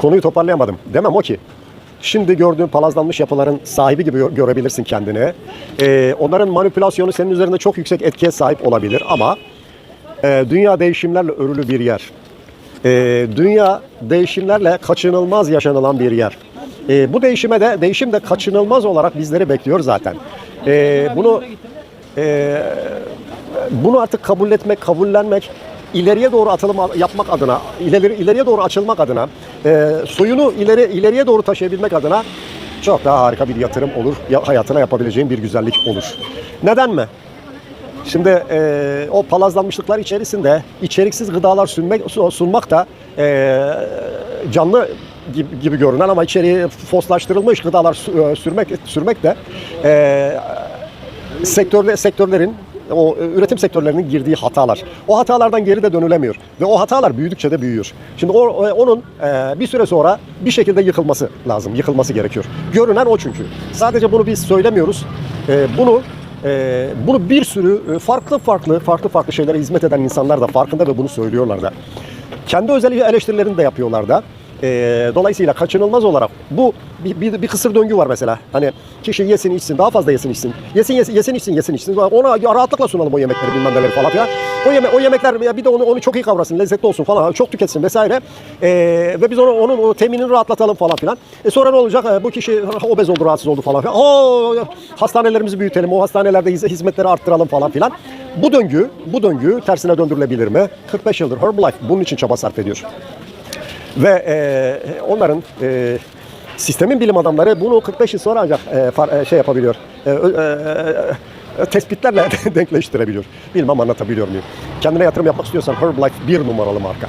konuyu toparlayamadım. Demem o ki. Şimdi gördüğün palazlanmış yapıların sahibi gibi gö- görebilirsin kendini. Ee, onların manipülasyonu senin üzerinde çok yüksek etkiye sahip olabilir ama e, dünya değişimlerle örülü bir yer. E, dünya değişimlerle kaçınılmaz yaşanılan bir yer. E, bu değişime de değişim de kaçınılmaz olarak bizleri bekliyor zaten. E, bunu e, bunu artık kabul etmek, kabullenmek, ileriye doğru atılım yapmak adına, ileri, ileriye doğru açılmak adına, e, soyunu ileri ileriye doğru taşıyabilmek adına çok daha harika bir yatırım olur. Ya, hayatına yapabileceğin bir güzellik olur. Neden mi? Şimdi e, o palazlanmışlıklar içerisinde içeriksiz gıdalar sunmak, sunmak da e, canlı gibi, gibi görünen ama içeriye foslaştırılmış gıdalar e, sürmek sürmek de e, sektörle sektörlerin o e, üretim sektörlerinin girdiği hatalar. O hatalardan geri de dönülemiyor ve o hatalar büyüdükçe de büyüyor. Şimdi o, o- onun e, bir süre sonra bir şekilde yıkılması lazım, yıkılması gerekiyor. Görünen o çünkü. Sadece bunu biz söylemiyoruz. E, bunu e, bunu bir sürü e, farklı farklı farklı farklı şeylere hizmet eden insanlar da farkında ve bunu söylüyorlar da. Kendi özel eleştirilerini de yapıyorlar da. E, dolayısıyla kaçınılmaz olarak bu bir, bir, bir kısır döngü var mesela. Hani kişi yesin içsin daha fazla yesin içsin. Yesin yesin, yesin içsin yesin içsin. Ona rahatlıkla sunalım o yemekleri bilmem neleri falan filan. O, yeme, o yemekler ya bir de onu, onu çok iyi kavrasın lezzetli olsun falan çok tüketsin vesaire. E, ve biz onu, onun o teminini rahatlatalım falan filan. E sonra ne olacak? E, bu kişi obez oldu rahatsız oldu falan filan. Oo, hastanelerimizi büyütelim o hastanelerde hiz- hizmetleri arttıralım falan filan. Bu döngü, bu döngü tersine döndürülebilir mi? 45 yıldır Herbalife bunun için çaba sarf ediyor. Ve e, onların e, sistemin bilim adamları bunu 45 yıl sonra ancak e, far- e, şey yapabiliyor. E, e, e, tespitlerle denkleştirebiliyor. Bilmem anlatabiliyor muyum? Kendine yatırım yapmak istiyorsan Herbalife bir numaralı marka.